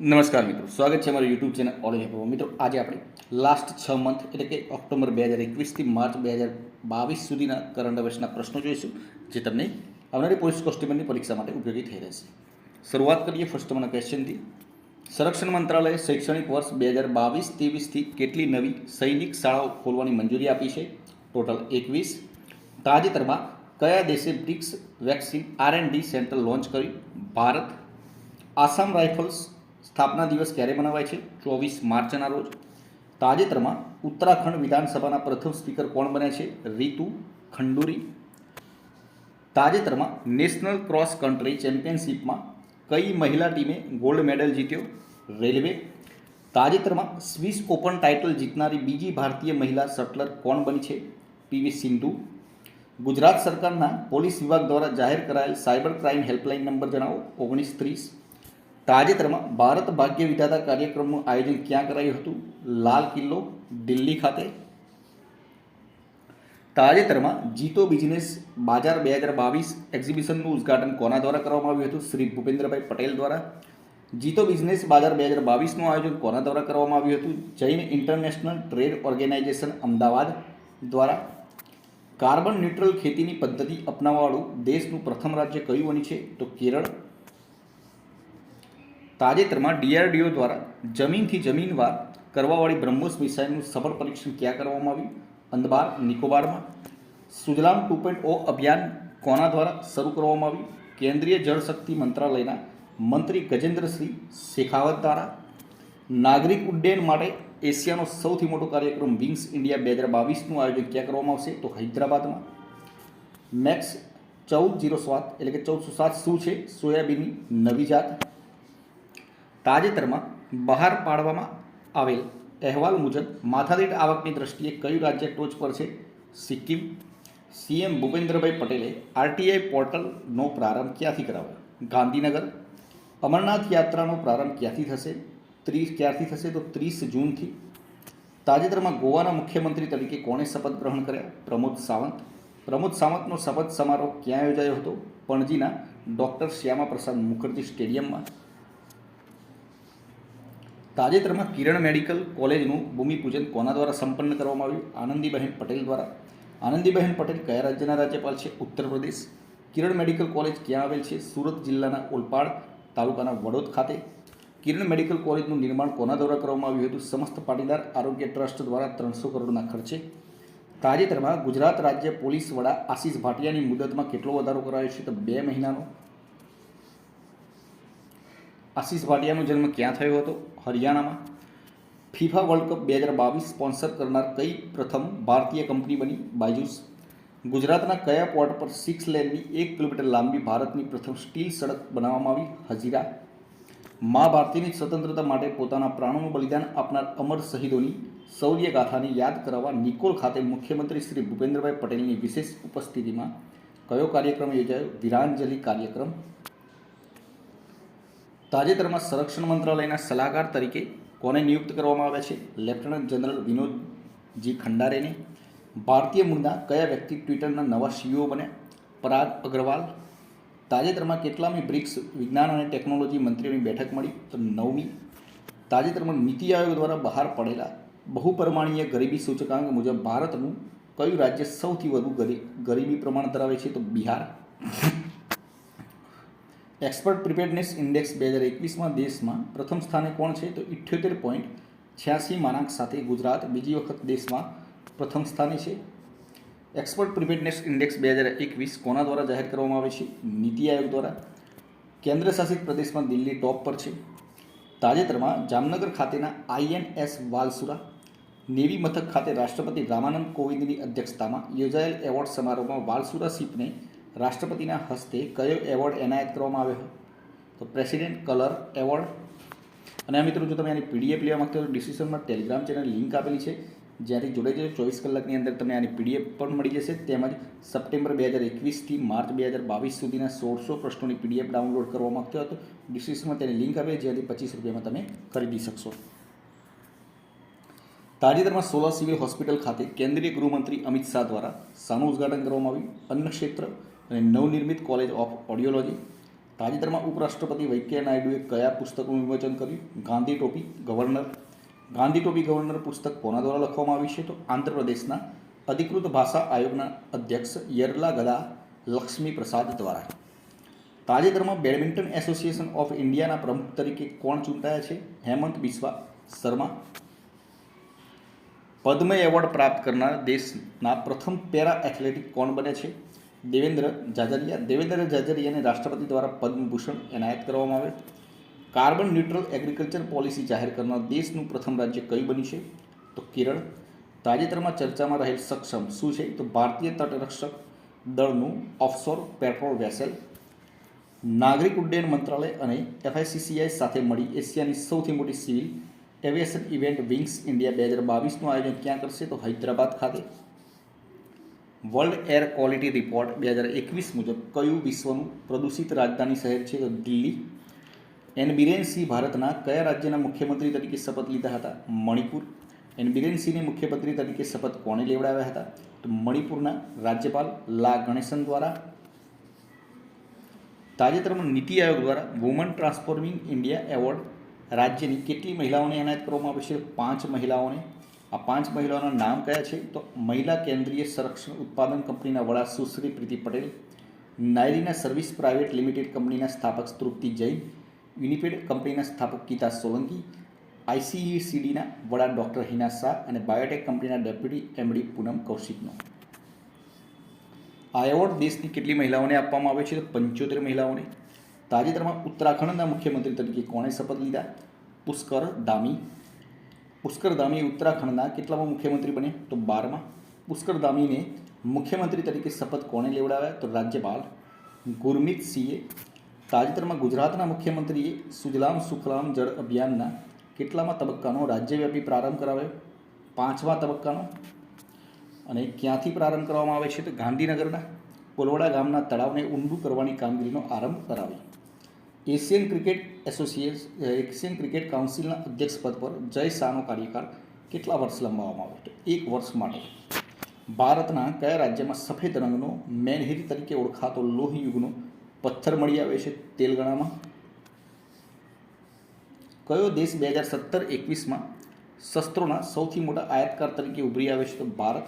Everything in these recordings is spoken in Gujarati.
નમસ્કાર મિત્રો, સ્વાગત છે અમારા યુટ્યુબ ચેનલ ઓરેન્જ પ્રો મિત્રો, આજે આપણે લાસ્ટ છ મંથ એટલે કે ઓક્ટોબર બે હજાર એકવીસથી માર્ચ બે હજાર બાવીસ સુધીના કરંટ અફેર્સના પ્રશ્નો જોઈશું, જે તમને આવનારી પોલીસ કોન્સ્ટેબલની પરીક્ષા માટે ઉપયોગી થઈ રહેશે. શરૂઆત કરીએ ફર્સ્ટ નંબરના ક્વેશ્ચનથી સંરક્ષણ મંત્રાલયે શૈક્ષણિક વર્ષ બે હજાર બાવીસ ત્રેવીસથી કેટલી નવી સૈનિક શાળાઓ ખોલવાની મંજૂરી આપી છે? ટોટલ એકવીસ. તાજેતરમાં કયા દેશે BRICS vaccine R and D centre launch કર્યું? ભારત. આસામ રાઇફલ્સ સ્થાપના દિવસ ક્યારે મનાવાય છે? ચોવીસ માર્ચના રોજ. તાજેતરમાં ઉત્તરાખંડ વિધાનસભાના પ્રથમ સ્પીકર કોણ બન્યા છે? રીતુ ખંડુરી. તાજેતરમાં નેશનલ ક્રોસ કન્ટ્રી ચેમ્પિયનશિપમાં કઈ મહિલા ટીમે ગોલ્ડ મેડલ જીત્યો? રેલવે. તાજેતરમાં સ્વિસ ઓપન ટાઇટલ જીતનારી બીજી ભારતીય મહિલા શટલર કોણ બની છે? પીવી સિંધુ. ગુજરાત સરકારના પોલીસ વિભાગ દ્વારા જાહેર કરાયેલ સાયબર ક્રાઇમ હેલ્પલાઇન નંબર જણાવો. ઓગણીસ ત્રીસ. તાજેતરમાં ભારત ભાગ્ય વિધાતા કાર્યક્રમનું આયોજન ક્યાં કરાયું હતું? લાલ કિલ્લો, દિલ્હી ખાતે. તાજેતરમાં જીતો બિઝનેસ બાજાર બે હજાર બાવીસ એક્ઝિબિશનનું ઉદ્ઘાટન કોના દ્વારા કરવામાં આવ્યું હતું? શ્રી ભૂપેન્દ્રભાઈ પટેલ દ્વારા. જીતો બિઝનેસ બાજાર બે હજાર બાવીસનું આયોજન કોના દ્વારા કરવામાં આવ્યું હતું? Jain international trade organization Ahmedabad દ્વારા. કાર્બન ન્યુટ્રલ ખેતીની પદ્ધતિ અપનાવવાવાળું દેશનું પ્રથમ રાજ્ય કયું બન્યું છે? તો કેરળ તાજેતરમાં ડીઆરડીઓ દ્વારા જમીનથી જમીનવાર કરવાવાળી બ્રહ્મોસ મિસાઇલનું સફળ પરીક્ષણ ક્યાં કરવામાં આવ્યું? અંદબાર, નિકોબારમાં. સુજલામ ટુ પોઈન્ટ ઓ અભિયાન કોના દ્વારા શરૂ કરવામાં આવ્યું? કેન્દ્રીય જળશક્તિ મંત્રાલયના મંત્રી ગજેન્દ્રસિંહ શેખાવત દ્વારા. નાગરિક ઉડ્ડયન માટે એશિયાનો સૌથી મોટો કાર્યક્રમ વિંગ્સ ઇન્ડિયા બે હજાર બાવીસનું આયોજન ક્યાં કરવામાં આવશે? તો હૈદરાબાદમાં. મેક્સ ચૌદ જીરો સાત એટલે કે ચૌદસો સાત શું છે? સોયાબીનની નવી જાત. તાજેતરમાં બહાર પાડવામાં આવેલ અહેવાલ મુજબ માથાદીઠ આવકની દ્રષ્ટિએ કયું રાજ્ય ટોચ પર છે? સિક્કિમ. સીએમ ભૂપેન્દ્રભાઈ પટેલે આરટીઆઈ પોર્ટલનો પ્રારંભ ક્યાંથી કરાવ્યો? ગાંધીનગર. અમરનાથ યાત્રાનો પ્રારંભ ક્યાંથી થશે? ત્રીસ, ક્યારથી થશે? તો ત્રીસ જૂનથી. તાજેતરમાં ગોવાના મુખ્યમંત્રી તરીકે કોણે શપથ ગ્રહણ કર્યા? પ્રમોદ સાવંત. પ્રમોદ સાવંતનો શપથ સમારોહ ક્યાં યોજાયો હતો? પણજીના ડૉક્ટર શ્યામા પ્રસાદ મુખર્જી સ્ટેડિયમમાં તાજેતરમાં કિરણ મેડિકલ કોલેજનું ભૂમિપૂજન કોના દ્વારા સંપન્ન કરવામાં આવ્યું? આનંદીબહેન પટેલ દ્વારા. આનંદીબહેન પટેલ કયા રાજ્યના રાજ્યપાલ છે? ઉત્તર પ્રદેશ કિરણ મેડિકલ કોલેજ ક્યાં આવેલ છે? સુરત જિલ્લાના ઓલપાડ તાલુકાના વડોદ ખાતે. કિરણ મેડિકલ કોલેજનું નિર્માણ કોના દ્વારા કરવામાં આવ્યું હતું? સમસ્ત પાટીદાર આરોગ્ય ટ્રસ્ટ દ્વારા ત્રણસો કરોડના ખર્ચે. તાજેતરમાં ગુજરાત રાજ્ય પોલીસ વડા આશીષ ભાટિયાની મુદતમાં કેટલો વધારો કરાયો છે? તો બે મહિનાનો. આશીષ ભાટિયાનો જન્મ ક્યાં થયો હતો? હરિયાણામાં. ફિફા વર્લ્ડ કપ બે હજાર બાવીસ સ્પોન્સર કરનાર કઈ પ્રથમ ભારતીય કંપની બની? બાયજુસ. ગુજરાતના કયા પોર્ટ પર સિક્સ લેનની એક કિલોમીટર લાંબી ભારતની પ્રથમ સ્ટીલ સડક બનાવવામાં આવી? હજીરા. મા ભારતીની સ્વતંત્રતા માટે પોતાના પ્રાણોનું બલિદાન આપનાર અમર શહીદોની શૌર્યગાથાની યાદ કરાવવા નિકોલ ખાતે મુખ્યમંત્રી શ્રી ભૂપેન્દ્રભાઈ પટેલની વિશેષ ઉપસ્થિતિમાં કયો કાર્યક્રમ યોજાયો? વીરાંજલિ કાર્યક્રમ તાજેતરમાં સંરક્ષણ મંત્રાલયના સલાહકાર તરીકે કોને નિયુક્ત કરવામાં આવ્યા છે? લેફ્ટનન્ટ જનરલ વિનોદજી ખંડારેને. ભારતીય મૂળના કયા વ્યક્તિ ટ્વિટરના નવા સીઈઓ બન્યા પરાગ અગ્રવાલ. તાજેતરમાં કેટલામી બ્રિક્સ વિજ્ઞાન અને ટેકનોલોજી મંત્રીઓની બેઠક મળી, તો નવમી. તાજેતરમાં નીતિ આયોગ દ્વારા બહાર પડેલા બહુપરમાણીય ગરીબી સૂચકાંક મુજબ ભારતનું કયું રાજ્ય સૌથી વધુ ગરી, ગરીબી પ્રમાણ ધરાવે છે? તો બિહાર. એક્સપર્ટ પ્રિપેરનેસ ઇન્ડેક્સ બે હજાર એકવીસમાં દેશમાં પ્રથમ સ્થાને કોણ છે? તો ઇઠ્યોતેર પોઈન્ટ છ્યાસી માનાંક સાથે ગુજરાત બીજી વખત દેશમાં પ્રથમ સ્થાને છે. એક્સપર્ટ પ્રિપેરનેસ ઇન્ડેક્સ બે હજાર એકવીસ કોના દ્વારા જાહેર કરવામાં આવે છે? નીતિ આયોગ દ્વારા. કેન્દ્ર શાસિત પ્રદેશમાં દિલ્હી ટોપ પર છે. તાજેતરમાં જામનગર ખાતેના આઈએનએસ વાલસુરા, નેવી મથક ખાતે રાષ્ટ્રપતિ રામાનંદ કોવિંદની અધ્યક્ષતામાં યોજાયેલ એવોર્ડ સમારોહમાં વાલસુરા શિપને રાષ્ટ્રપતિના હસ્તે કયો એવોર્ડ એનાયત કરવામાં આવ્યો? તો પ્રેસિડેન્ટ કલર એવોર્ડ. અને આ મિત્રો, જો તમે આની પીડીએફ લેવા માગતા હો તો ડિસ્ક્રિપ્શનમાં ટેલિગ્રામ ચેનલ લિંક આપેલી છે. જ્યાંથી જોડે જોડે ચોવીસ કલાકની અંદર તમને આની પીડીએફ પણ મળી જશે. તેમજ સપ્ટેમ્બર બે હજાર એકવીસથી માર્ચ બે હજાર બાવીસ સુધીના સોળસો પ્રશ્નોની પીડીએફ ડાઉનલોડ કરવા માગતો હતો ડિસ્ક્રિપ્શનમાં તેની લિંક આપે જ્યાંથી પચીસ રૂપિયામાં તમે ખરીદી શકશો. તાજેતરમાં સોલા સિવિલ હોસ્પિટલ ખાતે કેન્દ્રીય ગૃહમંત્રી અમિત શાહ દ્વારા શાનું ઉદ્ઘાટન કરવામાં આવ્યું. અન્ન ક્ષેત્ર અને નવનિર્મિત કોલેજ ઓફ ઓડિયોલોજી. તાજેતરમાં ઉપરાષ્ટ્રપતિ વૈંકેયા નાયડુએ કયા પુસ્તકનું વિમોચન કર્યું? ગાંધી ટોપી ગવર્નર. ગાંધી ટોપી ગવર્નર પુસ્તક કોના દ્વારા લખવામાં આવ્યું છે? તો આંધ્રપ્રદેશના અધિકૃત ભાષા આયોગના અધ્યક્ષ યરલા ગદા લક્ષ્મી પ્રસાદ દ્વારા. તાજેતરમાં બેડમિન્ટન એસોસિએશન ઓફ ઇન્ડિયાના પ્રમુખ તરીકે કોણ ચૂંટાયા છે? હેમંત બિસ્વા શર્મા. પદ્મ એવોર્ડ પ્રાપ્ત કરનાર દેશના પ્રથમ પેરા એથ્લેટિક કોણ બને છે? દેવેન્દ્ર જાજરિયા, દેવેન્દ્ર જાજરિયાને રાષ્ટ્રપતિ દ્વારા પદ્મભૂષણ એનાયત કરવામાં આવે કાર્બન ન્યુટ્રલ એગ્રીકલ્ચર પોલિસી જાહેર કરનાર દેશનું પ્રથમ રાજ્ય કયું બન્યું છે? તો કેરળ. તાજેતરમાં ચર્ચામાં રહેલ સક્ષમ શું છે? તો ભારતીય તટરક્ષક દળનું ઓફશોર પેટ્રોલ વેસેલ. નાગરિક ઉડ્ડયન મંત્રાલય અને એફઆઈસીસીઆઈ સાથે મળી એશિયાની સૌથી મોટી civil aviation event wings India બે હજાર બાવીસનું આયોજન ક્યાં કરશે? તો હૈદરાબાદ ખાતે. વર્લ્ડ એર ક્વોલિટી રિપોર્ટ બે હજાર એકવીસ મુજબ કયું વિશ્વનું પ્રદૂષિત રાજધાની શહેર છે? તો દિલ્હી. એન બિરેન સિંહ ભારતના કયા રાજ્યના મુખ્યમંત્રી તરીકે શપથ લીધા હતા? મણિપુર. એન બિરેન સિંહને મુખ્યમંત્રી તરીકે શપથ કોણે લેવડાવ્યા હતા? તો મણિપુરના રાજ્યપાલ લા ગણેશન દ્વારા. તાજેતરમાં નીતિ આયોગ દ્વારા વુમન ટ્રાન્સફોર્મિંગ ઇન્ડિયા એવોર્ડ રાજ્યની કેટલી મહિલાઓને એનાયત કરવામાં આવે છે? પાંચ મહિલાઓને આ પાંચ મહિલાઓના નામ કયા છે? તો મહિલા કેન્દ્રીય સંરક્ષણ ઉત્પાદન કંપનીના વડા સુશ્રી પ્રીતિ પટેલ, નાયરીના સર્વિસ પ્રાઇવેટ લિમિટેડ કંપનીના સ્થાપક તૃપ્તિ જૈન, યુનિપેડ કંપનીના સ્થાપક ગીતા સોલંકી, આઈસીયુસીડીના વડા ડૉક્ટર હિના શાહ અને બાયોટેક કંપનીના ડેપ્યુટી એમડી પૂનમ કૌશિકનો. આ એવોર્ડ દેશની કેટલી મહિલાઓને આપવામાં આવે છે? તો પંચોતેર મહિલાઓને. તાજેતરમાં ઉત્તરાખંડના મુખ્યમંત્રી તરીકે કોણે શપથ લીધા? પુષ્કર ધામી પુષ્કર ધામી ઉત્તરાખંડના કેટલામાં મુખ્યમંત્રી બને તો બારમાં. પુષ્કર ધામીને મુખ્યમંત્રી તરીકે શપથ કોણે લેવડાવ્યા? તો રાજ્યપાલ ગુરમીત સિંહે. તાજેતરમાં ગુજરાતના મુખ્યમંત્રીએ સુજલામ સુખલામ જળ અભિયાનના કેટલામાં તબક્કાનો રાજ્યવ્યાપી પ્રારંભ કરાવ્યો? પાંચમા તબક્કાનો. અને ક્યાંથી પ્રારંભ કરવામાં આવે છે? તો ગાંધીનગરના. કોલવડા ગામના તળાવને ઊંડું કરવાની કામગીરીનો આરંભ કરાવી Asian cricket association Asian cricket કાઉન્સિલના અધ્યક્ષ પદ પર જય શાહનો કાર્યકાળ કેટલા વર્ષ લંબાવવામાં આવ્યો તો એક વર્ષ માટે. ભારતના કયા રાજ્યમાં સફેદ રંગનો મેનહિર તરીકે ઓળખાતો લોહી યુગનો પથ્થર મળી આવે છે તેલગણામાં? કયો દેશ બે હજાર સત્તર એકવીસમાં શસ્ત્રોના સૌથી મોટા આયાતકાર તરીકે ઉભરી આવે છે તો ભારત?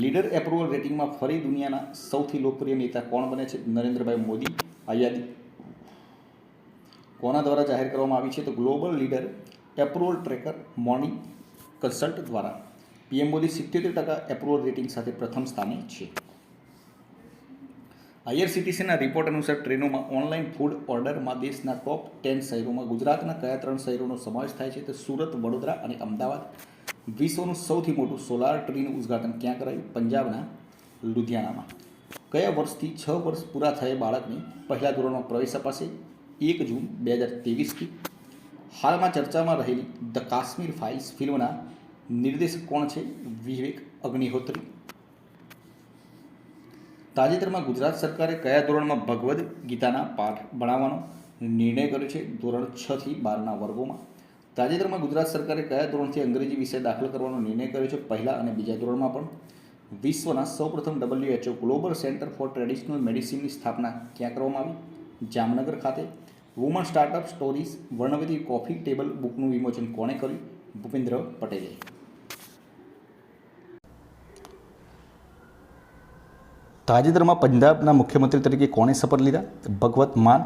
લીડર એપ્રુવલ રેટિંગમાં ફરી દુનિયાના સૌથી લોકપ્રિય નેતા કોણ બને છે? નરેન્દ્રભાઈ મોદી આ યાદી કોના દ્વારા જાહેર કરવામાં આવી છે તો global leader approval tracker Morning Consult દ્વારા. પીએમ મોદી સિત્યોતેર ટકા એપ્રુવલ રેટિંગ સાથે પ્રથમ સ્થાને છે. આઈઆરસીટીસીના રિપોર્ટ અનુસાર ટ્રેનોમાં ઓનલાઈન ફૂડ ઓર્ડરમાં દેશના ટોપ ટેન શહેરોમાં ગુજરાતના કયા ત્રણ શહેરોનો સમાવેશ થાય છે તો સુરત, વડોદરા અને અમદાવાદ. વિશ્વનું સૌથી મોટું સોલાર ટ્રીનું ઉદ્ઘાટન ક્યાં કરાયું? પંજાબના લુધિયાણામાં. કયા વર્ષથી છ વર્ષ પૂરા થયે બાળકને પહેલા ધોરણમાં પ્રવેશ અપાશે? એક જૂન બે હજાર ત્રેવીસથી હાલમાં ચર્ચામાં રહેલી ધ કાશ્મીર ફાઇલ્સ ફિલ્મના નિર્દેશક કોણ છે? વિવેક અગ્નિહોત્રી. તાજેતરમાં ગુજરાત સરકારે કયા ધોરણમાં ભગવદ્ ગીતાના પાઠ ભણાવવાનો નિર્ણય કર્યો છે? ધોરણ છથી બારના વર્ગોમાં. તાજેતરમાં ગુજરાત સરકારે કયા ધોરણથી અંગ્રેજી વિષય દાખલ કરવાનો નિર્ણય કર્યો છે? પહેલા અને બીજા ધોરણમાં પણ. વિશ્વના સૌપ્રથમ WHO global centre for traditional મેડિસિનની સ્થાપના ક્યાં કરવામાં આવી? જામનગર ખાતે. વુમન સ્ટાર્ટઅપ સ્ટોરીઝ વર્ણવતી કોફી ટેબલ બુકનું વિમોચન કોણે કર્યું? ભૂપેન્દ્ર પટેલે. તાજેતરમાં પંજાબના મુખ્યમંત્રી તરીકે કોણે શપથ લીધા? ભગવત માન.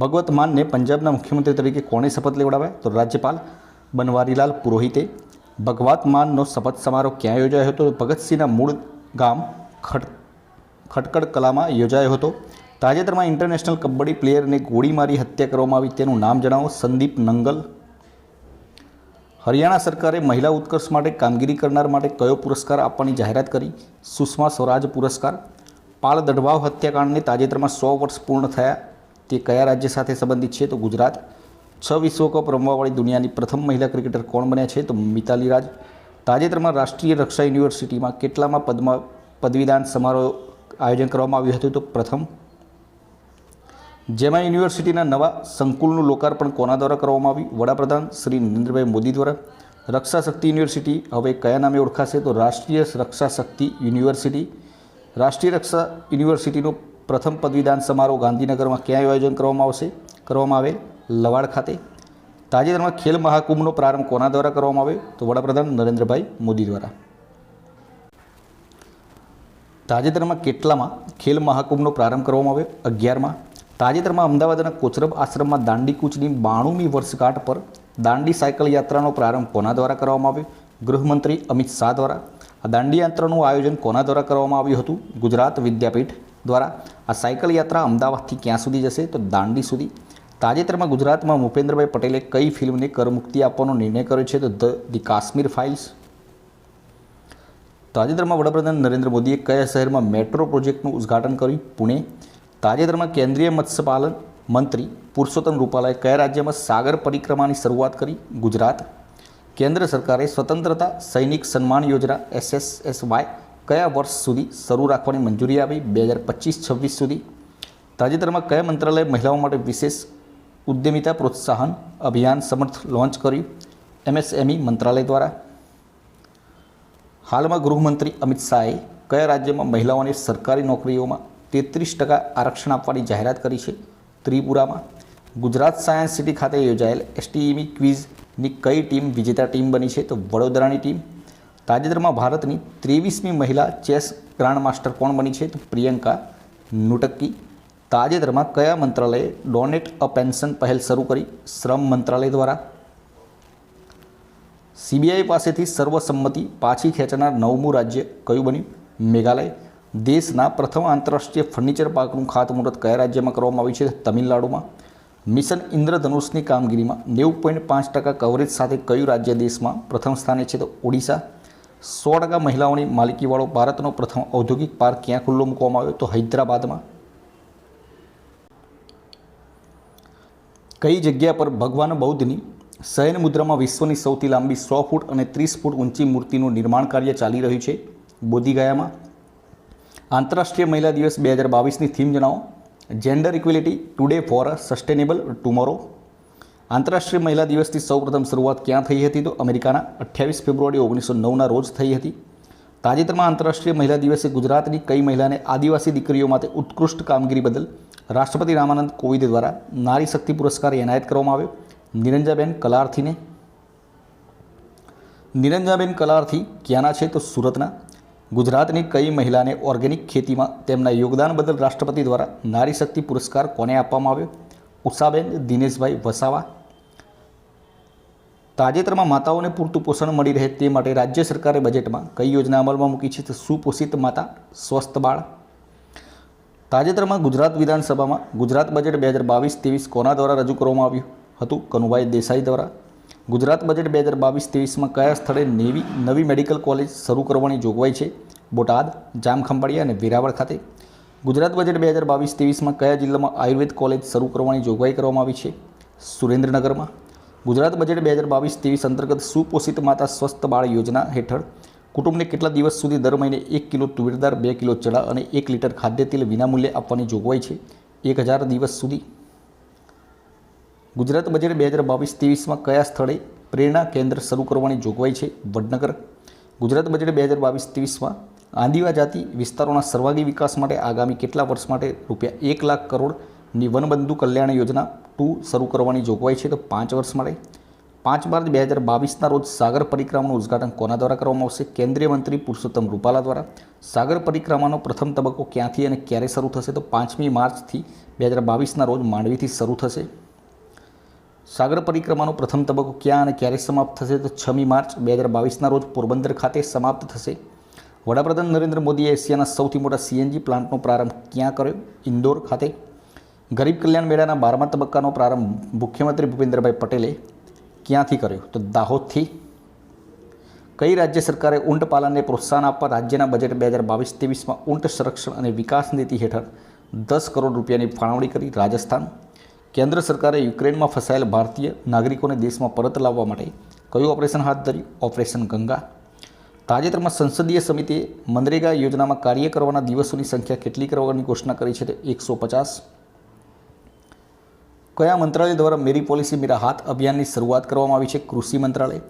ભગવત માનને પંજાબના મુખ્યમંત્રી તરીકે કોણે શપથ લેવડાવ્યા? તો રાજ્યપાલ બનવારીલાલ પુરોહિતે. ભગવત માનનો શપથ સમારોહ ક્યાં યોજાયો હતો? ભગતસિંહના મૂળ ગામ ખટ ખટકડ કલામાં યોજાયો હતો. તાજેતરમાં ઇન્ટરનેશનલ કબડ્ડી પ્લેયરને ગોળી મારી હત્યા કરવામાં આવી તેનું નામ જણાવો. સંદીપ નંગલ. હરિયાણા સરકારે મહિલા ઉત્કર્ષ માટે કામગીરી કરનાર માટે કયો પુરસ્કાર આપવાની જાહેરાત કરી? સુષ્મા સ્વરાજ પુરસ્કાર. પાળ દઢવાવ હત્યાકાંડને તાજેતરમાં સો વર્ષ પૂર્ણ થયા. તે કયા રાજ્ય સાથે સંબંધિત છે? તો ગુજરાત. છ વિશ્વકપ રમવાવાળી દુનિયાની પ્રથમ મહિલા ક્રિકેટર કોણ બન્યા છે? તો મિતાલી રાજ. તાજેતરમાં રાષ્ટ્રીય રક્ષા યુનિવર્સિટીમાં કેટલામાં પદમાં, પદવીદાન સમારોહ આયોજન કરવામાં આવ્યું હતું? તો પ્રથમ જેમાં યુનિવર્સિટીના નવા સંકુલનું લોકાર્પણ કોના દ્વારા કરવામાં આવ્યું? વડાપ્રધાન શ્રી નરેન્દ્રભાઈ મોદી દ્વારા. રક્ષા શક્તિ યુનિવર્સિટી, હવે કયા નામે ઓળખાશે? તો રાષ્ટ્રીય રક્ષા શક્તિ યુનિવર્સિટી. રાષ્ટ્રીય રક્ષા યુનિવર્સિટીનો પ્રથમ પદવીદાન સમારોહ ગાંધીનગરમાં ક્યાં આયોજન કરવામાં આવશે? કરવામાં આવેલ લવાડ ખાતે. તાજેતરમાં ખેલ મહાકુંભનો પ્રારંભ કોના દ્વારા કરવામાં આવ્યો? તો વડાપ્રધાન નરેન્દ્રભાઈ મોદી દ્વારા. તાજેતરમાં કેટલામાં ખેલ મહાકુંભનો પ્રારંભ કરવામાં આવ્યો? અગિયારમાં. તાજેતરમાં અમદાવાદના કોચરબ આશ્રમમાં દાંડી કૂચની બાણુમી વર્ષગાંઠ પર દાંડી સાયકલ યાત્રાનો પ્રારંભ કોના દ્વારા કરવામાં આવ્યો? ગૃહમંત્રી અમિત શાહ દ્વારા. આ દાંડી યાત્રાનું આયોજન કોના દ્વારા કરવામાં આવ્યું હતું? ગુજરાત વિદ્યાપીઠ દ્વારા આ સાયકલ યાત્રા અમદાવાદથી ક્યાં સુધી જશે? તો દાંડી સુધી. તાજેતરમાં ગુજરાતમાં ભૂપેન્દ્રભાઈ પટેલે કઈ ફિલ્મને કરમુક્તિ આપવાનો નિર્ણય કર્યો છે? તો ધ ધી કાશ્મીર ફાઇલ્સ. તાજેતરમાં વડાપ્રધાન નરેન્દ્ર મોદીએ કયા શહેરમાં મેટ્રો પ્રોજેક્ટનું ઉદ્ઘાટન કર્યું? પુણે. તાજેતરમાં કેન્દ્રીય મત્સ્યપાલન મંત્રી પુરુષોત્તમ રૂપાલાએ કયા રાજ્યમાં સાગર પરિક્રમાની શરૂઆત કરી? ગુજરાત. કેન્દ્ર સરકારે સ્વતંત્રતા સૈનિક સન્માન યોજના એસએસએસવાય કયા વર્ષ સુધી શરૂ રાખવાની મંજૂરી આપી? બે હજાર પચીસ, છવ્વીસ સુધી. તાજેતરમાં કયા મંત્રાલયે મહિલાઓ માટે વિશેષ ઉદ્યમિતા પ્રોત્સાહન અભિયાન સમર્થ લોન્ચ કર્યું? એમએસએમઈ મંત્રાલય દ્વારા. હાલમાં ગૃહમંત્રી અમિત શાહે કયા રાજ્યમાં મહિલાઓને સરકારી નોકરીઓમાં તેત્રીસ ટકા આરક્ષણ આપવાની જાહેરાત કરી છે. ત્રિપુરામાં ગુજરાત સાયન્સ સિટી ખાતે યોજાયેલ એસટીઈમી ક્વિઝની કઈ ટીમ વિજેતા ટીમ બની છે તો વડોદરાની ટીમ. તાજેતરમાં ભારતની ત્રેવીસમી મહિલા ચેસ ગ્રાન્ડ માસ્ટર કોણ બની છે તો પ્રિયંકા નુટક્કી. તાજેતરમાં કયા મંત્રાલયે ડોનેટ અ પેન્શન પહેલ શરૂ કરી શ્રમ મંત્રાલય દ્વારા? સીબીઆઈ પાસેથી સર્વસંમતિ પાછી ખેંચનાર નવમું રાજ્ય કયું બન્યું? મેઘાલય. દેશના પ્રથમ આંતરરાષ્ટ્રીય ફર્નિચર પાર્કનું ખાતમુહૂર્ત કયા રાજ્યમાં કરવામાં આવ્યું છે? તમિલનાડુમાં. મિશન ઇન્દ્રધનુષની કામગીરીમાં નેવું પોઈન્ટ પાંચ ટકા કવરેજ સાથે કયું રાજ્ય દેશમાં પ્રથમ સ્થાને છે તો ઓડિશા. સો ટકા મહિલાઓની માલિકીવાળો ભારતનો પ્રથમ ઔદ્યોગિક પાર્ક ક્યાં ખુલ્લો મૂકવામાં આવ્યો? તો હૈદરાબાદમાં. કઈ જગ્યા પર ભગવાન બૌદ્ધની શયન મુદ્રામાં વિશ્વની સૌથી લાંબી સો ફૂટ અને ત્રીસ ફૂટ ઊંચી મૂર્તિનું નિર્માણ કાર્ય ચાલી રહ્યું છે? બોધીગયામાં. આંતરરાષ્ટ્રીય મહિલા દિવસ બે હજાર બાવીસની થીમ જણાવો. Gender equality today for sustainable tomorrow આંતરરાષ્ટ્રીય મહિલા દિવસની સૌપ્રથમ શરૂઆત ક્યાં થઈ હતી તો અમેરિકાના અઠ્યાવીસ ફેબ્રુઆરી ઓગણીસો નવના રોજ થઈ હતી. તાજેતરમાં આંતરરાષ્ટ્રીય મહિલા દિવસે ગુજરાતની કઈ મહિલાને આદિવાસી દીકરીઓ માટે ઉત્કૃષ્ટ કામગીરી બદલ રાષ્ટ્રપતિ રામાનંદ કોવિંદ દ્વારા નારી શક્તિ પુરસ્કાર એનાયત કરવામાં આવ્યો. નિરંજાબેન કલાર્થીને નિરંજાબેન કલાર્થી ક્યાંના છે તો સુરતના ગુજરાતની કઈ મહિલાને ઓર્ગેનિક ખેતીમાં તેમના યોગદાન બદલ રાષ્ટ્રપતિ દ્વારા નારી શક્તિ પુરસ્કાર કોને આપવામાં આવ્યો? ઉષાબેન, દિનેશભાઈ વસાવા. તાજેતરમાં માતાઓને પૂરતું પોષણ મળી રહે તે માટે રાજ્ય સરકારે બજેટમાં કઈ યોજના અમલમાં મૂકી છે? સુપોષિત માતા, સ્વસ્થ બાળ. તાજેતરમાં ગુજરાત વિધાનસભામાં ગુજરાત બજેટ બે હજાર બાવીસ ત્રેવીસ કોના દ્વારા રજૂ કરવામાં આવ્યું હતું? કનુભાઈ દેસાઈ દ્વારા. ગુજરાત બજેટ બે હજાર બાવીસ ત્રેવીસમાં કયા સ્થળે નેવી, નવી મેડિકલ કોલેજ શરૂ કરવાની જોગવાઈ છે? બોટાદ, જામખંભાળિયા અને વેરાવળ ખાતે. ગુજરાત બજેટ બે હજાર બાવીસ ત્રેવીસમાં કયા જિલ્લામાં આયુર્વેદ કોલેજ શરૂ કરવાની જોગવાઈ કરવામાં આવી છે? સુરેન્દ્રનગરમાં. ગુજરાત બજેટ બે હજાર બાવીસ ત્રેવીસ અંતર્ગત સુપોષિત માતા સ્વસ્થ બાળ યોજના હેઠળ કુટુંબને કેટલા દિવસ સુધી દર મહિને એક કિલો તુવેરદાર બે કિલો ચણા અને એક લીટર ખાદ્ય તેલ વિનામૂલ્યે આપવાની જોગવાઈ છે? એક હજાર દિવસ સુધી ગુજરાત બજેટ બે હજાર બાવીસ ત્રેવીસમાં કયા સ્થળે પ્રેરણા કેન્દ્ર શરૂ કરવાની જોગવાઈ છે? વડનગર. ગુજરાત બજેટ બે હજાર બાવીસ ત્રેવીસમાં આદિવાજાતિ વિસ્તારોના સર્વાંગી વિકાસ માટે આગામી કેટલા વર્ષ માટે રૂપિયા એક લાખ કરોડની વનબંધુ કલ્યાણ યોજના ટુ શરૂ કરવાની જોગવાઈ છે? તો પાંચ વર્ષ માટે. પાંચ માર્ચ બે હજાર બાવીસના રોજ સાગર પરિક્રમાનું ઉદ્ઘાટન કોના દ્વારા કરવામાં આવશે? કેન્દ્રીય મંત્રી પુરુષોત્તમ રૂપાલા દ્વારા. સાગર પરિક્રમાનો પ્રથમ તબક્કો ક્યાંથી અને ક્યારે શરૂ થશે? તો પાંચમી માર્ચથી બે હજાર બાવીસના રોજ માંડવીથી શરૂ થશે. સાગર પરિક્રમાનો પ્રથમ તબક્કો ક્યાં અને ક્યારે સમાપ્ત થશે તો છમી માર્ચ બે હજાર બાવીસના રોજ પોરબંદર ખાતે સમાપ્ત થશે. વડાપ્રધાન નરેન્દ્ર મોદીએ એશિયાના સૌથી મોટા સીએનજી પ્લાન્ટનો પ્રારંભ ક્યાં કર્યો? ઇન્દોર ખાતે. ગરીબ કલ્યાણ મેળાના બારમા તબક્કાનો પ્રારંભ મુખ્યમંત્રી ભૂપેન્દ્રભાઈ પટેલે ક્યાંથી કર્યો? તો દાહોદથી. કઈ રાજ્ય સરકારે ઊંટ પાલનને પ્રોત્સાહન આપવા રાજ્યના બજેટ બે હજાર બાવીસ ત્રેવીસમાં ઊંટ સંરક્ષણ અને વિકાસ નીતિ હેઠળ દસ કરોડ રૂપિયાની ફાળવણી કરી રાજસ્થાન? કેન્દ્ર સરકારે યુક્રેનમાં ફસાયેલ ભારતીય નાગરિકોને દેશમાં પરત લાવવા માટે કયું ઓપરેશન હાથ ધર્યું? ઓપરેશન ગંગા. તાજેતરમાં સંસદીય સમિતિએ મનરેગા યોજનામાં કાર્ય કરવાના દિવસોની સંખ્યા કેટલી કરવાની ઘોષણા કરી છે તે એકસો પચાસ. કયા મંત્રાલય દ્વારા મેરી પોલિસી, મેરા હાથ અભિયાનની શરૂઆત કરવામાં આવી છે? કૃષિ મંત્રાલય.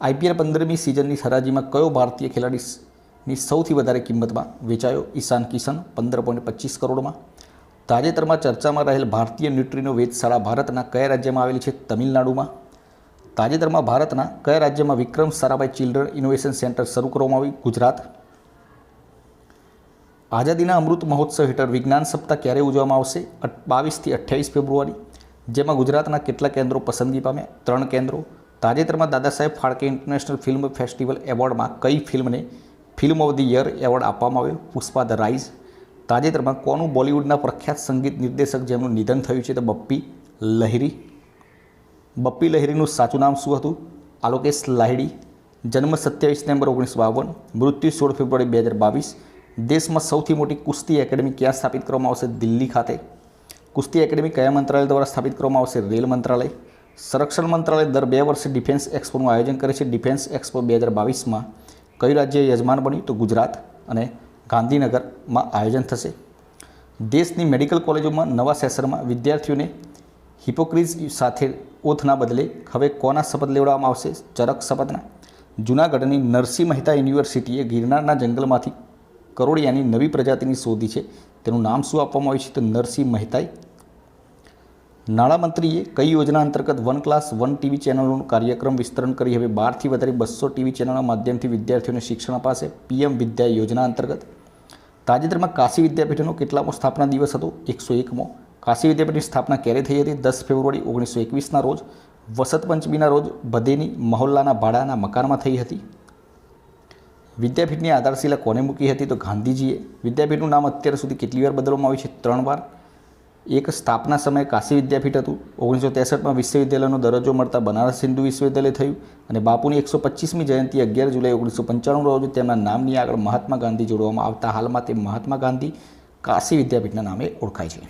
આઈપીએલ પંદરમી સિઝનની હરાજીમાં કયો ભારતીય ખેલાડીની સૌથી વધારે કિંમતમાં વેચાયો? ઈશાન કિશન, પંદર પોઈન્ટ પચીસ કરોડમાં. તાજેતરમાં ચર્ચામાં રહેલ ભારતીય ન્યુટ્રીનો વેધશાળા ભારતના કયા રાજ્યમાં આવેલી છે તમિલનાડુમાં? તાજેતરમાં ભારતના કયા રાજ્યમાં Vikram Sarabhai children innovation centre શરૂ કરવામાં આવ્યું? ગુજરાત? આઝાદીના અમૃત મહોત્સવ હેઠળ વિજ્ઞાન સપ્તાહ ક્યારે ઉજવવામાં આવશે? બાવીસથી અઠ્યાવીસ ફેબ્રુઆરી. જેમાં ગુજરાતના કેટલા કેન્દ્રો પસંદગી પામ્યા? ત્રણ કેન્દ્રો. તાજેતરમાં Dada Saheb Phalke international film festival એવોર્ડમાં કઈ ફિલ્મને film of the year award આપવામાં આવ્યો? પુષ્પા ધ રાઇઝ તાજેતરમાં કોનું બોલિવૂડના પ્રખ્યાત સંગીત નિર્દેશક જેમનું નિધન થયું છે તો બપ્પી લહેરી. બપ્પી લહેરીનું સાચું નામ શું હતું? આલોકેશ લાહિડી, જન્મ સત્યાવીસ નવેમ્બર ઓગણીસો બાવન, મૃત્યુ સોળ ફેબ્રુઆરી બે હજાર બાવીસ, દેશમાં સૌથી મોટી કુસ્તી એકેડેમી ક્યાં સ્થાપિત કરવામાં આવશે? દિલ્હી ખાતે. કુસ્તી એકેડમી કયા મંત્રાલય દ્વારા સ્થાપિત કરવામાં આવશે? રેલ મંત્રાલય. સંરક્ષણ મંત્રાલય દર બે વર્ષે ડિફેન્સ એક્સપોનું આયોજન કરે છે ડિફેન્સ એક્સપો બે હજાર બાવીસમાં. કયું રાજ્ય યજમાન બન્યું? તો ગુજરાત અને ગાંધીનગરમાં આયોજન થશે. દેશની મેડિકલ કોલેજોમાં નવા સેશનમાં વિદ્યાર્થીઓને હિપોક્રીઝ સાથે ઓથના બદલે હવે કોના શપથ લેવડાવવામાં આવશે? ચરક શપથના. જૂનાગઢની નરસિંહ મહેતા યુનિવર્સિટીએ ગિરનારના જંગલમાંથી કરોડિયાની નવી પ્રજાતિની શોધી છે. તેનું નામ શું આપવામાં આવ્યું છે? તો નરસિંહ મહેતાએ. નાણામંત્રીએ કઈ યોજના અંતર્ગત વન ક્લાસ, વન ટીવી ચેનલોનું કાર્યક્રમ વિસ્તરણ કરી? હવે બારથી વધારે બસો ટીવી ચેનલના માધ્યમથી વિદ્યાર્થીઓને શિક્ષણ અપાશે. પીએમ વિદ્યા યોજના અંતર્ગત તાજેતરમાં કાશી વિદ્યાપીઠનો કેટલામો સ્થાપના દિવસ હતો? એકસો એકમો. કાશી વિદ્યાપીઠની સ્થાપના ક્યારે થઈ હતી? દસ ફેબ્રુઆરી ઓગણીસો એકવીસના રોજ. વસંત પંચમીના રોજ બધેની મહોલ્લાના ભાડાના મકાનમાં થઈ હતી. વિદ્યાપીઠની આધારશિલા કોને મૂકી હતી? તો ગાંધીજીએ. વિદ્યાપીઠનું નામ અત્યાર સુધી કેટલી વાર બદલવામાં આવ્યું છે? ત્રણ વાર. એક સ્થાપના સમયે કાશી વિદ્યાપીઠ હતું. ઓગણીસો ત્રેસઠમાં વિશ્વવિદ્યાલયનો દરજ્જો મળતા બનારસ હિન્દુ વિશ્વવિદ્યાલય થયું અને બાપુની એકસો પચીસમી જયંતિ અગિયાર જુલાઈ ઓગણીસો પંચાણું રોજ તેમના નામની આગળ મહાત્મા ગાંધી જોડવામાં આવતા હાલમાં તે મહાત્મા ગાંધી કાશી વિદ્યાપીઠના નામે ઓળખાય છે.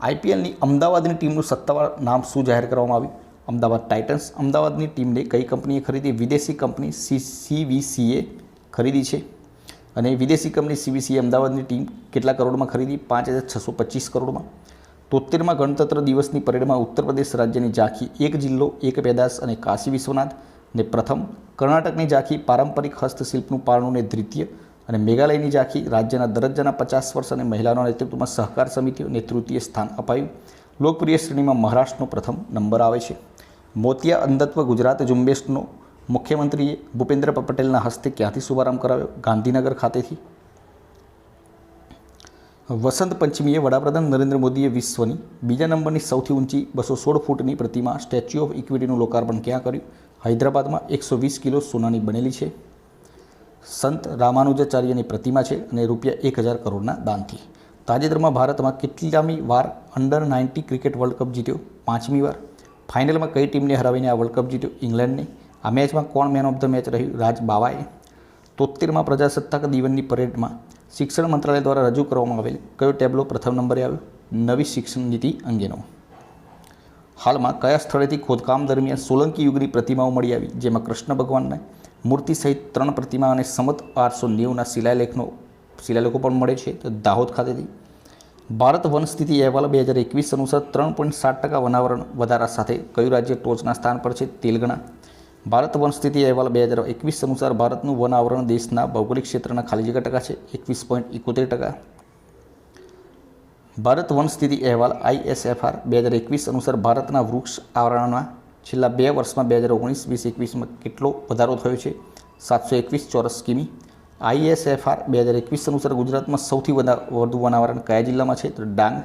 આઈપીએલની અમદાવાદની ટીમનું સત્તાવાર નામ શું જાહેર કરવામાં આવ્યું? અમદાવાદ ટાઇટન્સ અમદાવાદની ટીમને કઈ કંપનીએ ખરીદી? વિદેશી કંપની સી સીવીસીએ ખરીદી છે. અને વિદેશી કંપની સીવીસીએ અમદાવાદની ટીમ કેટલા કરોડમાં ખરીદી? પાંચ હજાર છસો પચીસ કરોડમાં. તોતેરમાં ગણતંત્ર દિવસની પરેડમાં ઉત્તર પ્રદેશ રાજ્યની ઝાંખી એક જિલ્લો, એક પેદાશ અને કાશી વિશ્વનાથ ને પ્રથમ, કર્ણાટકની ઝાંખી પારંપરિક હસ્તશિલ્પનું પારણું ને દ્વિતીય અને મેઘાલયની ઝાંખી રાજ્યના દરજ્જાના પચાસ વર્ષ અને મહિલાઓના નેતૃત્વમાં સહકાર સમિતિઓને તૃતીય સ્થાન અપાયું. લોકપ્રિય શ્રેણીમાં મહારાષ્ટ્રનો પ્રથમ નંબર આવે છે. મોતિયા અંધત્વ ગુજરાત ઝુંબેશનો મુખ્યમંત્રીએ ભૂપેન્દ્ર પટેલના હસ્તે ક્યાંથી શુભારંભ કરાવ્યો? ગાંધીનગર ખાતેથી. વસંત પંચમીએ વડાપ્રધાન નરેન્દ્ર મોદીએ વિશ્વની બીજા નંબરની સૌથી ઊંચી બસો સોળ ફૂટની પ્રતિમા સ્ટેચ્યુ ઓફ ઇક્વિટીનું લોકાર્પણ ક્યાં કર્યું? હૈદરાબાદમાં એકસો વીસ કિલો સોનાની બનેલી છે. સંત રામાનુજાચાર્યની પ્રતિમા છે અને રૂપિયા એક હજાર કરોડના દાનથી. તાજેતરમાં ભારતમાં કેટલામી વાર under ninety cricket world cup જીત્યો? પાંચમી વાર. ફાઇનલમાં કઈ ટીમને હરાવીને આ વર્લ્ડ કપ જીત્યો? ઇંગ્લેન્ડને. આ મેચમાં કોણ મેન ઓફ ધ મેચ રહ્યું? રાજ બાવાએ. તોતેરમાં પ્રજાસત્તાક દિવસની પરેડમાં શિક્ષણ મંત્રાલય દ્વારા રજૂ કરવામાં આવેલ કયો ટેબ્લો પ્રથમ નંબરે આવ્યો? નવી શિક્ષણ નીતિ અંગેનો. હાલમાં કયા સ્થળેથી ખોદકામ દરમિયાન સોલંકી યુગની પ્રતિમાઓ મળી આવી? જેમાં કૃષ્ણ ભગવાનને મૂર્તિ સહિત ત્રણ પ્રતિમા અને સમત આઠસો નેવુંના શિલાલેખનો, શિલાલેખો પણ મળે છે. તો દાહોદ ખાતેથી ભારત વન સ્થિતિ અહેવાલ બે હજાર એકવીસ અનુસાર ત્રણ પોઈન્ટ સાત ટકા વનાવરણ વધારા સાથે કયું રાજ્ય ટોચના સ્થાન પર છે? તેલંગણા ભારત વન સ્થિતિ અહેવાલ બે હજાર એકવીસ અનુસાર ભારતનું વન આવરણ દેશના ભૌગોલિક ક્ષેત્રના ખાલી જગ્યા ટકા છે, એકવીસ પોઈન્ટ એકોતેર ટકા. ભારત વન સ્થિતિ અહેવાલ આઈએસએફઆર બે હજાર એકવીસ અનુસાર ભારતના વૃક્ષ આવરણમાં છેલ્લા બે વર્ષમાં બે હજાર ઓગણીસ વીસ એકવીસમાં કેટલો વધારો થયો છે? સાતસો એકવીસ ચોરસ કિમી. આઈએસએફઆર બે હજાર એકવીસ અનુસાર ગુજરાતમાં સૌથી વધુ વનાવરણ કયા જિલ્લામાં છે? તો ડાંગ.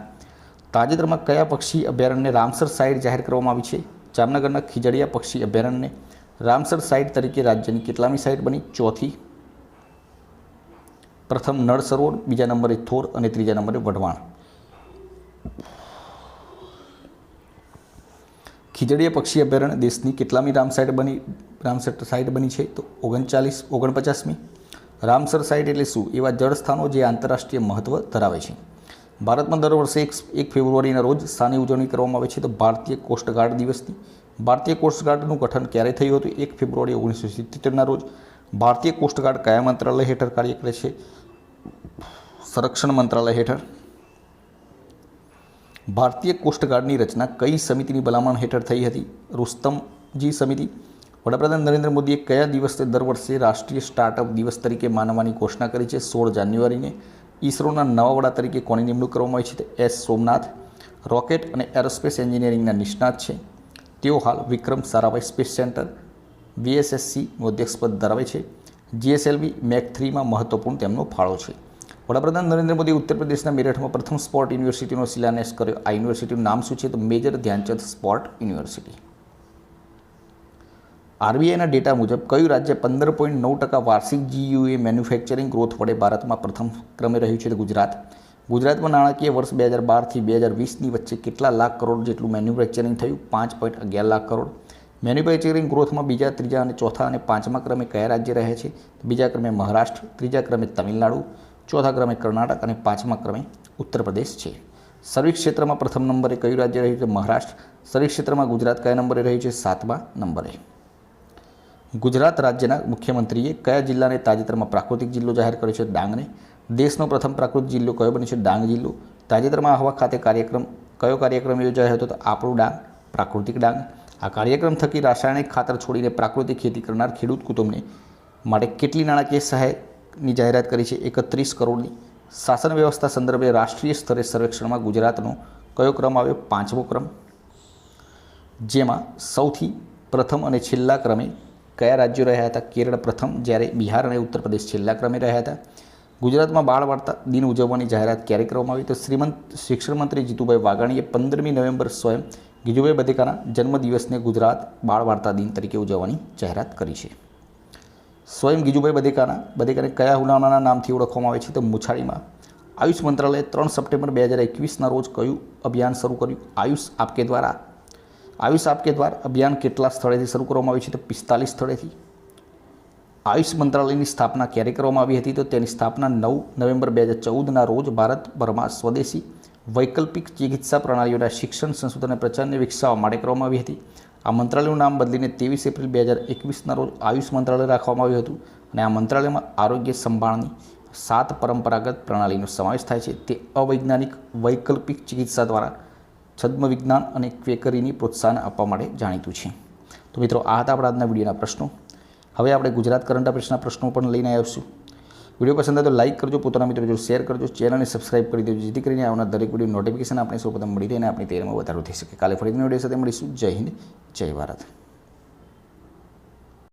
તાજેતરમાં કયા પક્ષી અભયારણ્યને રામસર સાઇટ જાહેર કરવામાં આવી છે? જામનગરના ખીજડીયા પક્ષી અભયારણ્યને રામસર સાઇટ તરીકે રાજ્યની કેટલામી સાઇટ બની? ચોથી. પ્રથમ નળ સરોવર, બીજા નંબરે થોર અને ત્રીજા નંબરે વઢવાણ. ખીજડીય પક્ષી અભયારણ્ય દેશની કેટલામી રામ સાઇટ બની? રામસર સાઇટ બની છે તો ઓગણચાલીસ, ઓગણપચાસમી. રામસર સાઇટ એટલે શું? એવા જળ સ્થાનો જે આંતરરાષ્ટ્રીય મહત્ત્વ ધરાવે છે. ભારતમાં દર વર્ષે એક ફેબ્રુઆરીના રોજ સ્થાની ઉજવણી કરવામાં આવે છે તો ભારતીય કોસ્ટગાર્ડ દિવસની ભારતીય કોસ્ટગાર્ડનું ગઠન ક્યારે થયું હતું? એક ફેબ્રુઆરી ઓગણીસો સિત્તેરના રોજ ભારતીય કોસ્ટગાર્ડ કયા મંત્રાલય હેઠળ કાર્ય કરે છે. સંરક્ષણ મંત્રાલય હેઠળ. ભારતીય કોસ્ટગાર્ડની રચના કઈ સમિતિની ભલામણ હેઠળ થઈ હતી? રુસ્તમજી સમિતિ. વડાપ્રધાન નરેન્દ્ર મોદીએ કયા દિવસે દર વર્ષે રાષ્ટ્રીય સ્ટાર્ટઅપ દિવસ તરીકે માનવાની ઘોષણા કરી છે? સોળ જાન્યુઆરીને. ઇસરોના નવા વડા તરીકે કોની નિમણૂક કરવામાં આવી છે? તો એસ સોમનાથ. રોકેટ અને એરોસ્પેસ એન્જિનિયરિંગના નિષ્ણાત છે. તેઓ હાલ વિક્રમ સારાભાઈ સ્પેસ સેન્ટર વીએસએસસીનું અધ્યક્ષપદ ધરાવે છે. જીએસએલવી મેક થ્રીમાં મહત્વપૂર્ણ તેમનો ફાળો છે. વડાપ્રધાન નરેન્દ્ર મોદી ઉત્તર પ્રદેશના મેરઠમાં પ્રથમ સ્પોર્ટ યુનિવર્સિટીનો શિલાન્યાસ કર્યો. આ યુનિવર્સિટીનું નામ શું છે? તો મેજર ધ્યાનચંદ સ્પોર્ટ યુનિવર્સિટી. આરબીઆઈના ડેટા મુજબ કયું રાજ્ય પંદર પોઈન્ટ નવ ટકા વાર્ષિક જીયુએ મેન્યુફેક્ચરિંગ ગ્રોથ વડે ભારતમાં પ્રથમ ક્રમે રહ્યું છે? તો ગુજરાત. ગુજરાતમાં નાણાકીય વર્ષ બે હજાર બારથી બે હજાર વીસની વચ્ચે કેટલા લાખ કરોડ જેટલું મેન્યુફેક્ચરિંગ થયું? પાંચ પોઈન્ટ અગિયાર લાખ કરોડ. મેન્યુફેક્ચરિંગ ગ્રોથમાં બીજા, ત્રીજા અને ચોથા અને પાંચમા ક્રમે કયા રાજ્ય રહે છે? બીજા ક્રમે મહારાષ્ટ્ર, ત્રીજા ક્રમે તમિલનાડુ, ચોથા ક્રમે કર્ણાટક અને પાંચમા ક્રમે ઉત્તર પ્રદેશ છે. સર્વિસ ક્ષેત્રમાં પ્રથમ નંબરે કયું રાજ્ય રહ્યું છે? મહારાષ્ટ્ર. સર્વિસ ક્ષેત્રમાં ગુજરાત કયા નંબરે રહ્યું છે? સાતમા નંબરે. ગુજરાત રાજ્યના મુખ્યમંત્રીએ કયા જિલ્લાને તાજેતરમાં પ્રાકૃતિક જિલ્લો જાહેર કર્યો છે? ડાંગને. દેશનો પ્રથમ પ્રાકૃત જિલ્લો કયો બન્યો છે? ડાંગ જિલ્લો. તાજેતરમાં આહવા ખાતે કાર્યક્રમ, કયો કાર્યક્રમ યોજાયો હતો? તો આપણું ડાંગ, પ્રાકૃતિક ડાંગ. આ કાર્યક્રમ થકી રાસાયણિક ખાતર છોડીને પ્રાકૃતિક ખેતી કરનાર ખેડૂત કુટુંબને માટે કેટલી નાણાકીય સહાયની જાહેરાત કરી છે? એકત્રીસ કરોડની શાસન વ્યવસ્થા સંદર્ભે રાષ્ટ્રીય સ્તરે સર્વેક્ષણમાં ગુજરાતનો કયો ક્રમ આવ્યો? પાંચમો ક્રમ. જેમાં સૌથી પ્રથમ અને છેલ્લા ક્રમે કયા રાજ્યો રહ્યા હતા? કેરળ પ્રથમ જ્યારે બિહાર અને ઉત્તર પ્રદેશ છેલ્લા ક્રમે રહ્યા હતા. ગુજરાતમાં બાળ વાર્તા દિન ઉજવવાની જાહેરાત ક્યારે કરવામાં આવી? તો શ્રીમંત, શિક્ષણ મંત્રી જીતુભાઈ વાઘાણીએ પંદરમી નવેમ્બર સ્વયં ગીજુભાઈ બધેકાના જન્મદિવસને ગુજરાત બાળ વાર્તા દિન તરીકે ઉજવવાની જાહેરાત કરી છે. સ્વયં ગીજુભાઈ બધેકાના, બધેકાને કયા હુલામાના નામથી ઓળખવામાં આવે છે તો મુછાળીમાં આયુષ મંત્રાલયે ત્રણ સપ્ટેમ્બર બે હજાર એકવીસના રોજ કયું અભિયાન શરૂ કર્યું? આયુષ આપકે દ્વારા. આયુષ આપકે દ્વારા અભિયાન કેટલા સ્થળેથી શરૂ કરવામાં આવ્યું છે તો પિસ્તાલીસ સ્થળેથી. આયુષ મંત્રાલયની સ્થાપના ક્યારે કરવામાં આવી હતી? તો તેની સ્થાપના નવ નવેમ્બર બે હજાર ચૌદના રોજ ભારતભરમાં સ્વદેશી વૈકલ્પિક ચિકિત્સા પ્રણાલીઓના શિક્ષણ સંશોધન અને પ્રચારને વિકસાવવા માટે કરવામાં આવી હતી. આ મંત્રાલયનું નામ બદલીને ત્રેવીસ એપ્રિલ બે હજાર એકવીસના રોજ આયુષ મંત્રાલય રાખવામાં આવ્યું હતું અને આ મંત્રાલયમાં આરોગ્ય સંભાળની સાત પરંપરાગત પ્રણાલીનો સમાવેશ થાય છે. તે અવૈજ્ઞાનિક વૈકલ્પિક ચિકિત્સા દ્વારા છદ્મ વિજ્ઞાન અને ક્વેકરીની પ્રોત્સાહન આપવા માટે જાણીતું છે. તો મિત્રો, આ હતા આપણા આજના વિડીયોના પ્રશ્નો. હવે આપણે ગુજરાત કરંટ અફેર્સના પ્રશ્નો પણ લઈને આવીશું. વીડિયો પસંદ આવે તો લાઇક કરજો, પોતાના મિત્રો જો શેર કરજો ચેનલને સબસ્ક્રાઇબ કરી દેજો, જેથી કરીને આવનાર દરેક વીડિયો નોટિફિકેશન આપણે સૌપ્રથમ મળી રહે અને આપણી તૈયારીમાં વધારો થઈ શકે. કાલે ફરીથી વીડિયો સાથે મળીશું. જય હિન્દ, જય ભારત.